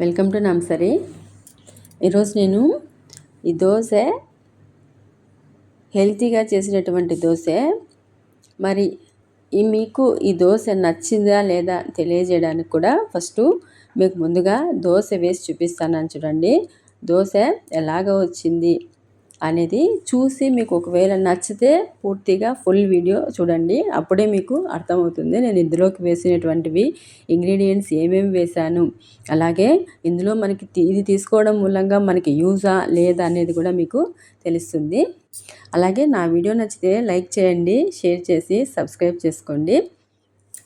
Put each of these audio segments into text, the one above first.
Welcome to నాంసరి ఈరోజు నేను ఈ దోశ హెల్తీగా చేసినటువంటి దోశ. మరి ఈ మీకు ఈ దోశ నచ్చిందా లేదా తెలియజేయడానికి కూడా ఫస్ట్ మీకు ముందుగా దోశ వేసి చూపిస్తాను చూడండి. దోశ ఎలాగ వచ్చింది? అనేది చూసి మీకు ఒకవేళ నచ్చితే పూర్తిగా ఫుల్ వీడియో చూడండి. అప్పుడే మీకు అర్థమవుతుంది. నేను ఇందులోకి వేసినటువంటివి ఇంగ్రీడియంట్స్ ఏమేమి వేశాను? అలాగే ఇందులో మనకి ఇది తీసుకోవడం మూలంగా మనకి యూజా లేదా అనేది కూడా మీకు తెలుస్తుంది. అలాగే నా వీడియో నచ్చితే లైక్ చేయండి షేర్ చేసి సబ్స్క్రైబ్ చేసుకోండి.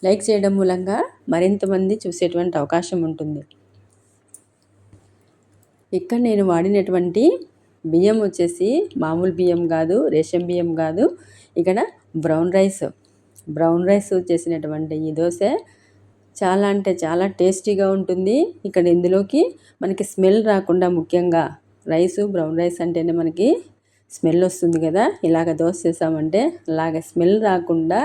లైక్ చేయడం మూలంగా మరింత మంది చూసేటువంటి అవకాశం ఉంటుంది. ఇక్కడ నేను వాడినటువంటి బియ్యం వచ్చేసి మామూలు బియ్యం కాదు రేషన్ బియ్యం కాదు. ఇక్కడ బ్రౌన్ రైస్. బ్రౌన్ రైస్ చేసినటువంటి ఈ దోశ చాలా అంటే చాలా టేస్టీగా ఉంటుంది. ఇక్కడ ఇందులోకి మనకి స్మెల్ రాకుండా ముఖ్యంగా రైసు బ్రౌన్ రైస్ అంటేనే మనకి స్మెల్ వస్తుంది కదా. ఇలాగ దోశ చేసామంటే అలాగ స్మెల్ రాకుండా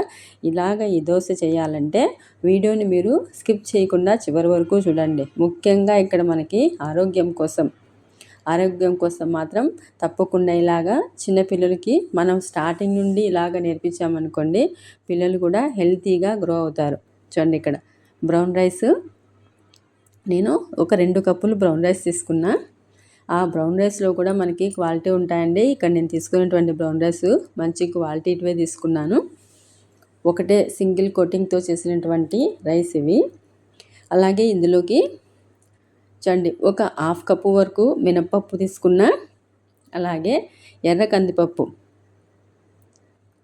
ఇలాగ ఈ దోశ చేయాలంటే వీడియోని మీరు స్కిప్ చేయకుండా చివరి వరకు చూడండి. ముఖ్యంగా ఇక్కడ మనకి ఆరోగ్యం కోసం ఆరోగ్యం కోసం మాత్రం తప్పకుండా ఇలాగా చిన్నపిల్లలకి మనం స్టార్టింగ్ నుండి ఇలాగ నేర్పించామనుకోండి పిల్లలు కూడా హెల్తీగా గ్రో అవుతారు. చూడండి ఇక్కడ. బ్రౌన్ రైస్ నేను ఒక రెండు కప్పులు బ్రౌన్ రైస్ తీసుకున్నా. ఆ బ్రౌన్ రైస్లో కూడా మనకి క్వాలిటీ ఉంటాయండి. ఇక్కడ నేను తీసుకున్నటువంటి బ్రౌన్ రైస్ మంచి క్వాలిటీ ఇటువే తీసుకున్నాను. ఒకటే సింగిల్ కోటింగ్తో చేసినటువంటి రైస్ ఇవి. అలాగే ఇందులోకి చండి. ఒక హాఫ్ కప్పు వరకు మినప్పప్పు తీసుకున్న అలాగే ఎర్ర కందిపప్పు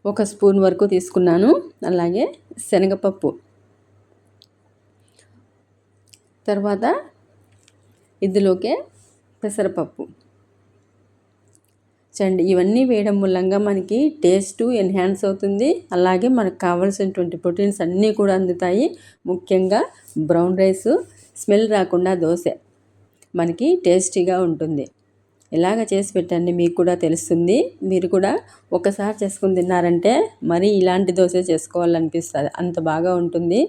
ఒక స్పూన్ వరకు తీసుకున్నాను అలాగే శనగపప్పు. తర్వాత ఇందులోకే పెసరపప్పు. చండి. ఇవన్నీ వేయడం మూలంగా మనకి టేస్ట్ ఎన్హాన్స్ అవుతుంది. అలాగే మనకు కావాల్సినటువంటి ప్రోటీన్స్ అన్నీ కూడా అందుతాయి. ముఖ్యంగా బ్రౌన్ రైస్ స్మెల్ రాకుండా దోశ మనకి టేస్టీగా ఉంటుంది. ఇలాగ చేసి పెట్టండి మీకు కూడా తెలుస్తుంది. మీరు కూడా ఒకసారి చేసుకుని తిన్నారంటే మరీ ఇలాంటి దోశ చేసుకోవాలనిపిస్తుంది. అంత బాగా ఉంటుంది.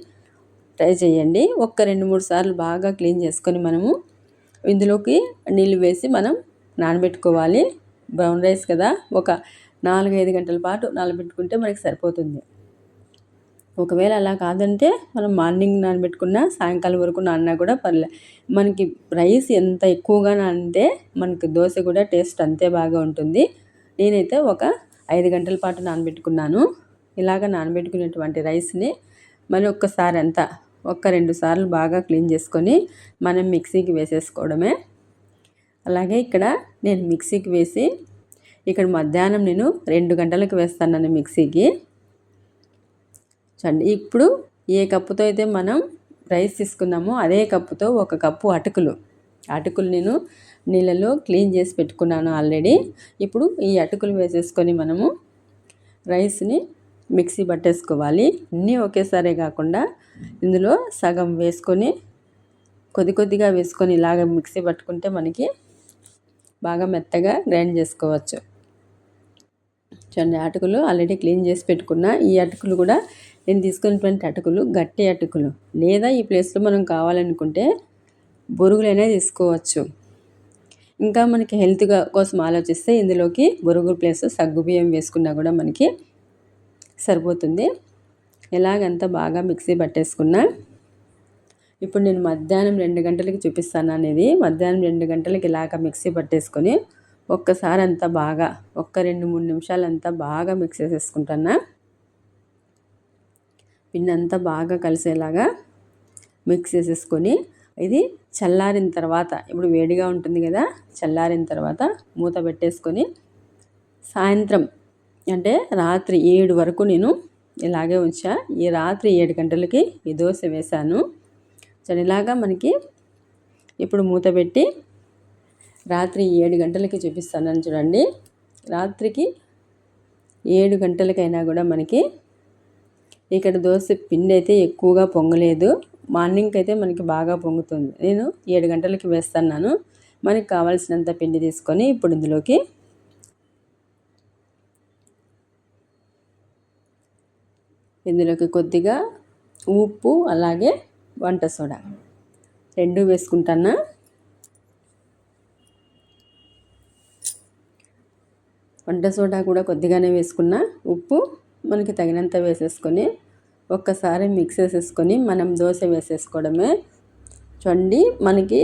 ట్రై చేయండి. ఒక్క రెండు మూడు సార్లు బాగా క్లీన్ చేసుకొని మనము ఇందులోకి నీళ్ళు వేసి మనం నానబెట్టుకోవాలి. బ్రౌన్ రైస్ కదా. ఒక నాలుగైదు గంటల పాటు నానబెట్టుకుంటే మనకి సరిపోతుంది. ఒకవేళ అలా కాదంటే మనం మార్నింగ్ నానబెట్టుకున్న సాయంకాలం వరకు నాన్న కూడా పర్లే. మనకి రైస్ ఎంత ఎక్కువగా నానితే మనకి దోశ కూడా టేస్ట్ అంతే బాగా ఉంటుంది. నేనైతే ఒక ఐదు గంటల పాటు నానబెట్టుకున్నాను. ఇలాగ నానబెట్టుకునేటువంటి రైస్ని మరి ఒక్కసారి అంతా ఒక్క రెండు సార్లు బాగా క్లీన్ చేసుకొని మనం మిక్సీకి వేసేసుకోవడమే. అలాగే ఇక్కడ నేను మిక్సీకి వేసి ఇక్కడ మధ్యాహ్నం నేను రెండు గంటలకు వేస్తాను మిక్సీకి. చూడండి ఇప్పుడు ఏ కప్పుతో అయితే మనం రైస్ తీసుకున్నామో అదే కప్పుతో ఒక కప్పు అటుకులు. అటుకులు నేను నీళ్ళలో క్లీన్ చేసి పెట్టుకున్నాను ఆల్రెడీ. ఇప్పుడు ఈ అటుకులు వేసేసుకొని మనము రైస్ని మిక్సీ పట్టేసుకోవాలి. అన్నీ ఒకేసారి కాకుండా ఇందులో సగం వేసుకొని కొద్ది కొద్దిగా వేసుకొని ఇలాగ మిక్సీ పట్టుకుంటే మనకి బాగా మెత్తగా గ్రైండ్ చేసుకోవచ్చు. చూడండి అటుకులు ఆల్రెడీ క్లీన్ చేసి పెట్టుకున్న. ఈ అటుకులు కూడా నేను తీసుకున్నటువంటి అటుకులు గట్టి అటుకులు. లేదా ఈ ప్లేస్లో మనం కావాలనుకుంటే బొరుగులైనా తీసుకోవచ్చు. ఇంకా మనకి హెల్త్గా కోసం ఆలోచిస్తే ఇందులోకి బొరుగు ప్లేస్ సగ్గుబియ్యం వేసుకున్నా కూడా మనకి సరిపోతుంది. ఎలాగంతా బాగా మిక్సీ పట్టేసుకున్నా. ఇప్పుడు నేను మధ్యాహ్నం రెండు గంటలకి చూపిస్తాను అనేది. మధ్యాహ్నం రెండు గంటలకి ఇలాగ మిక్సీ పట్టేసుకొని ఒక్కసారి అంతా బాగా ఒక్క రెండు మూడు నిమిషాలు అంతా బాగా మిక్స్ చేసేసుకుంటున్నా పిండి అంతా బాగా కలిసేలాగా మిక్స్ చేసేసుకొని ఇది చల్లారిన తర్వాత ఇప్పుడు వేడిగా ఉంటుంది కదా చల్లారిన తర్వాత మూత పెట్టేసుకొని సాయంత్రం అంటే రాత్రి ఏడు వరకు నేను ఇలాగే ఉంచా. ఈ రాత్రి ఏడు గంటలకి ఈ దోశ వేశాను. ఇలాగా మనకి ఇప్పుడు మూత పెట్టి రాత్రి ఏడు గంటలకి చూపిస్తానని చూడండి. రాత్రికి ఏడు గంటలకైనా కూడా మనకి ఇక్కడ దోశ పిండి అయితే ఎక్కువగా పొంగలేదు. మార్నింగ్ అయితే మనకి బాగా పొంగుతుంది. నేను ఏడు గంటలకి వేస్తున్నాను. మనకి కావాల్సినంత పిండి తీసుకొని ఇప్పుడు ఇందులోకి ఇందులోకి కొద్దిగా ఉప్పు అలాగే వంట సోడా. రెండు వేసుకుంటాను? వంట సోడా కూడా కొద్దిగానే వేసుకున్న. ఉప్పు మనకి తగినంత వేసేసుకొని ఒక్కసారి మిక్స్ వేసేసుకొని మనం దోశ వేసేసుకోవడమే. చూడండి మనకి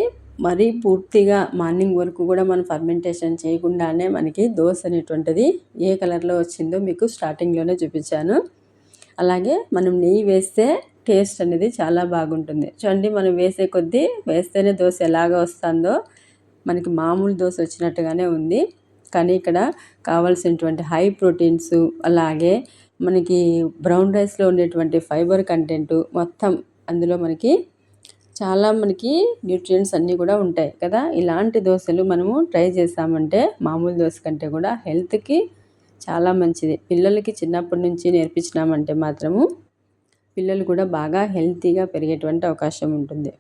మరీ పూర్తిగా మార్నింగ్ వరకు కూడా మనం ఫర్మెంటేషన్ చేయకుండానే మనకి దోశ అనేటువంటిది ఏ కలర్లో వచ్చిందో మీకు స్టార్టింగ్లోనే చూపించాను. అలాగే మనం నెయ్యి వేస్తే టేస్ట్ అనేది చాలా బాగుంటుంది. చూడండి మనం వేసే కొద్దీ వేస్తేనే దోశ ఎలాగ వస్తుందో మనకి మామూలు దోశ వచ్చినట్టుగానే ఉంది. కానీ ఇక్కడ కావాల్సినటువంటి హై ప్రోటీన్స్ అలాగే మనకి బ్రౌన్ రైస్లో ఉండేటువంటి ఫైబర్ కంటెంట్ మొత్తం అందులో మనకి చాలా మనకి న్యూట్రియంట్స్ అన్నీ కూడా ఉంటాయి కదా. ఇలాంటి దోశలు మనము ట్రై చేసామంటే మామూలు దోశ కంటే కూడా హెల్త్కి చాలా మంచిది. పిల్లలకి చిన్నప్పటి నుంచి నేర్పించినామంటే మాత్రము పిల్లలు కూడా బాగా హెల్తీగా పెరిగేటువంటి అవకాశం ఉంటుంది.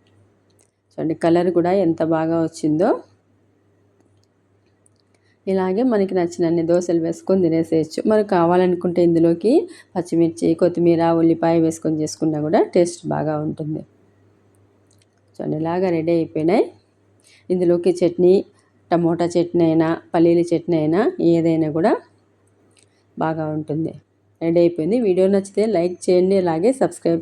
చూడండి కలర్ కూడా ఎంత బాగా వచ్చిందో ఇలాగే మనకి నచ్చినన్ని దోశలు వేసుకొని తినేసేయచ్చు. మరి కావాలనుకుంటే ఇందులోకి పచ్చిమిర్చి కొత్తిమీర ఉల్లిపాయ వేసుకొని చేసుకున్నా కూడా టేస్ట్ బాగా ఉంటుంది. చూడండి ఇలాగా రెడీ అయిపోయినాయి. ఇందులోకి చట్నీ టమోటా చట్నీ అయినా పల్లీల చట్నీ అయినా ఏదైనా కూడా బాగా ఉంటుంది. రెడీ అయిపోయింది. వీడియో నచ్చితే లైక్ చేయండి అలాగే సబ్స్క్రైబ్